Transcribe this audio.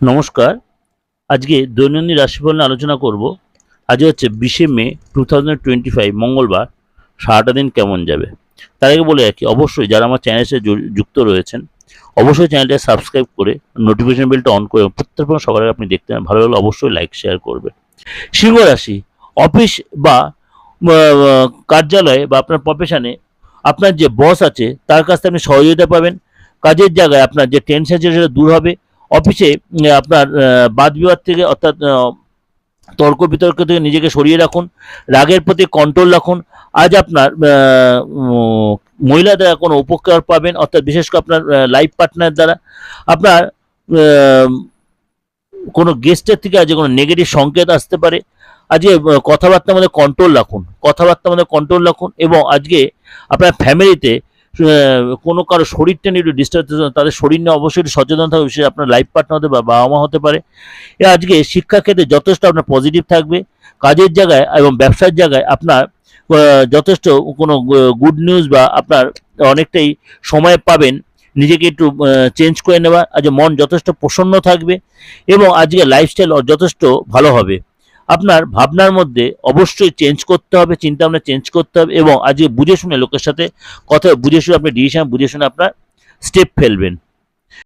নমস্কার। আজকে দৈনন্দিন রাশিফল নিয়ে আলোচনা করব। আজ হচ্ছে বিশে মে টু থাউজেন্ড টোয়েন্টি ফাইভ মঙ্গলবার। সারাটা দিন কেমন যাবে? তার আগে বলে রাখি, অবশ্যই যারা আমার চ্যানেলের সাথে যুক্ত রয়েছেন, অবশ্যই চ্যানেলটা সাবস্ক্রাইব করে নোটিফিকেশন বেলটা অন করে প্রত্যেক সবার আগে আপনি দেখতে ভালো লাগলে অবশ্যই লাইক শেয়ার করবেন। সিংহ রাশি, অফিস বা কার্যালয়ে বা আপনার প্রফেশনে আপনার যে বস আছে, তার কাছ থেকে আপনি সহযোগিতা পাবেন। কাজের জায়গায় আপনার যে টেনশন সেটা দূর হবে। অফিসে আপনার বাদ বিবাদ থেকে, অর্থাৎ তর্ক বিতর্ক থেকে নিজেকে সরিয়ে রাখুন, রাগের প্রতি কন্ট্রোল রাখুন। আজ আপনার মহিলা দ্বারা কোনো উপকার পাবেন, অর্থাৎ বিশেষ করে আপনার লাইফ পার্টনার দ্বারা। আপনার কোনো গেস্টের থেকে আজ কোনো নেগেটিভ সংকেত আসতে পারে। আজকে কথাবার্তার মধ্যে কন্ট্রোল রাখুন, কথাবার্তার মধ্যে কন্ট্রোল রাখুন এবং আজকে আপনার ফ্যামিলিতে কোনো কারও শরীরটা নিয়ে একটু ডিস্টার্ব তাদের শরীর নিয়ে অবশ্যই সচেতন থাকবে বিশেষ আপনার লাইফ পার্টনার হতে বা বাবা মা হতে পারে। এ, আজকে শিক্ষাক্ষেত্রে যথেষ্ট আপনার পজিটিভ থাকবে, কাজের জায়গায় এবং ব্যবসার জায়গায় আপনার যথেষ্ট কোনো গুড নিউজ বা আপনার অনেকটাই সময় পাবেন, নিজেকে একটু চেঞ্জ করে নেওয়া আজ মন যথেষ্ট প্রসন্ন থাকবে এবং আজকে লাইফস্টাইল যথেষ্ট ভালো হবে। আপনার ভাবনার মধ্যে অবশ্যই চেঞ্জ করতে হবে চিন্তা ভাবনা চেঞ্জ করতে হবে এবং আজকে বুঝে শুনে লোকের সাথে কথা, বুঝে শুনে আপনি ডিসিশন বুঝে শুনে আপনার স্টেপ ফেলবেন।